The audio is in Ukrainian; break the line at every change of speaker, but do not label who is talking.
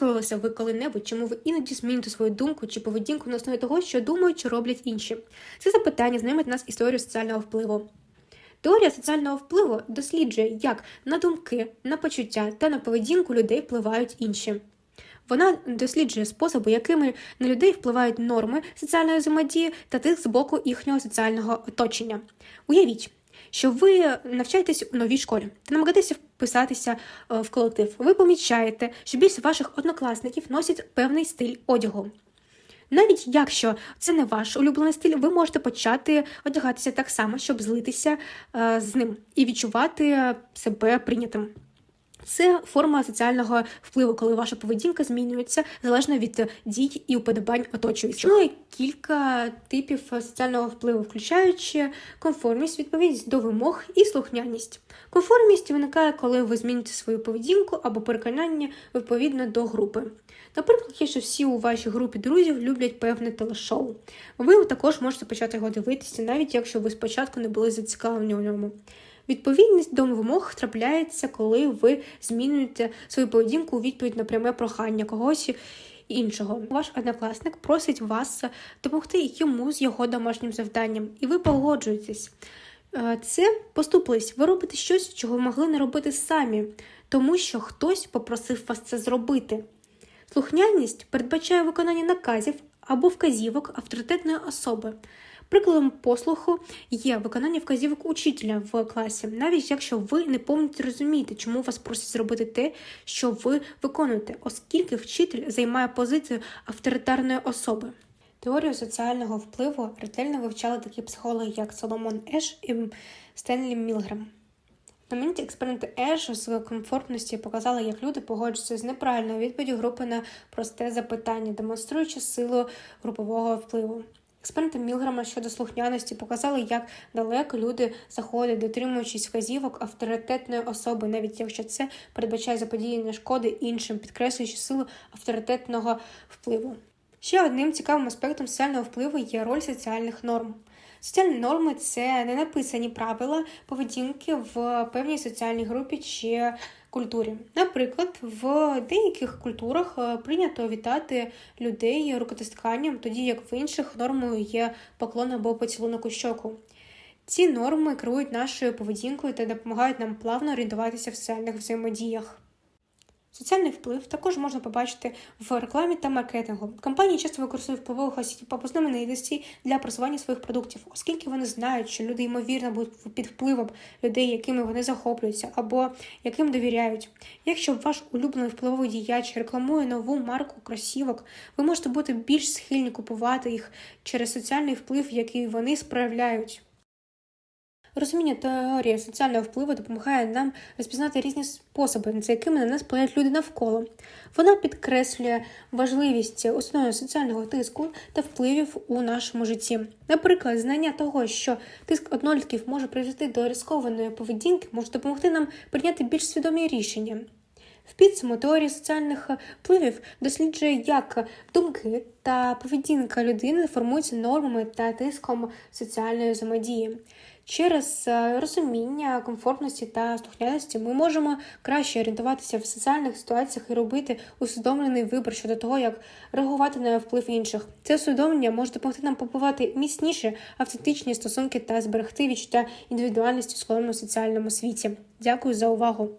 Замислилися ви коли-небудь, чому ви іноді змінюєте свою думку чи поведінку на основі того, що думають чи роблять інші? Це запитання знайомить нас історію соціального впливу. Теорія соціального впливу досліджує, як на думки, на почуття та на поведінку людей впливають інші. Вона досліджує способи, якими на людей впливають норми соціальної взаємодії та тих з боку їхнього соціального оточення. Уявіть, що ви навчаєтесь у новій школі та намагаєтеся вписатися е, в колектив. Ви помічаєте, що більшість ваших однокласників носять певний стиль одягу. Навіть якщо це не ваш улюблений стиль, ви можете почати одягатися так само, щоб злитися е, з ним і відчувати себе прийнятим. Це форма соціального впливу, коли ваша поведінка змінюється залежно від дій і уподобань оточуючих. Існує кілька типів соціального впливу, включаючи конформість, відповідність до вимог і слухняність. Конформість виникає, коли ви зміните свою поведінку або переконання відповідно до групи. Наприклад, якщо всі у вашій групі друзів люблять певне телешоу, ви також можете почати його дивитися, навіть якщо ви спочатку не були зацікавлені у ньому. Відповідність до вимог трапляється, коли ви змінюєте свою поведінку у відповідь на пряме прохання когось іншого. Ваш однокласник просить вас допомогти йому з його домашнім завданням, і ви погоджуєтесь. Е, це поступлись. Ви робите щось, чого могли не робити самі, тому що хтось попросив вас це зробити. Слухняність передбачає виконання наказів або вказівок авторитетної особи. Прикладом послуху є виконання вказівок учителя в класі, навіть якщо ви не повністю розумієте, чому вас просять зробити те, що ви виконуєте, оскільки вчитель займає позицію авторитарної особи. Теорію соціального впливу ретельно вивчали такі психологи, як Соломон Еш і Стенлі Мілграм. На моменті експерименти Еш з комфортності показали, як люди погоджуються з неправильною відповіддю групи на просте запитання, демонструючи силу групового впливу. Експерименти Мілграма щодо слухняності показали, як далеко люди заходять, дотримуючись вказівок авторитетної особи, навіть якщо це передбачає заподіяння шкоди іншим, підкреслюючи силу авторитетного впливу. Ще одним цікавим аспектом соціального впливу є роль соціальних норм. Соціальні норми це не написані правила поведінки в певній соціальній групі чи культурі. Наприклад, в деяких культурах е, прийнято вітати людей рукотисканням, тоді як в інших нормою є поклон або поцілунок у щоку. Ці норми керують нашою поведінкою та допомагають нам плавно орієнтуватися в соціальних взаємодіях. Соціальний вплив також можна побачити в рекламі та маркетингу. Компанії часто використовують впливових осіб або знаменитості для просування своїх продуктів, оскільки вони знають, що люди ймовірно будуть під впливом людей, якими вони захоплюються, або яким довіряють. Якщо ваш улюблений впливовий діяч рекламує нову марку кросівок, ви можете бути більш схильні купувати їх через соціальний вплив, який вони справляють. Розуміння теорії соціального впливу допомагає нам розпізнати різні способи, за якими на нас впливають люди навколо. Вона підкреслює важливість основного соціального тиску та впливів у нашому житті. Наприклад, знання того, що тиск однолітків може привести до рискованої поведінки, може допомогти нам прийняти більш свідомі рішення. В підсуму теорія соціальних впливів досліджує, як думки та поведінка людини формуються нормами та тиском соціальної взаємодії. Через е, розуміння комфортності та слухняності ми можемо краще орієнтуватися в соціальних ситуаціях і робити усвідомлений вибір щодо того, як реагувати на вплив інших. Це усвідомлення може допомогти нам побувати міцніше автентичні стосунки та зберегти відчуття індивідуальності в складному соціальному світі. Дякую за увагу.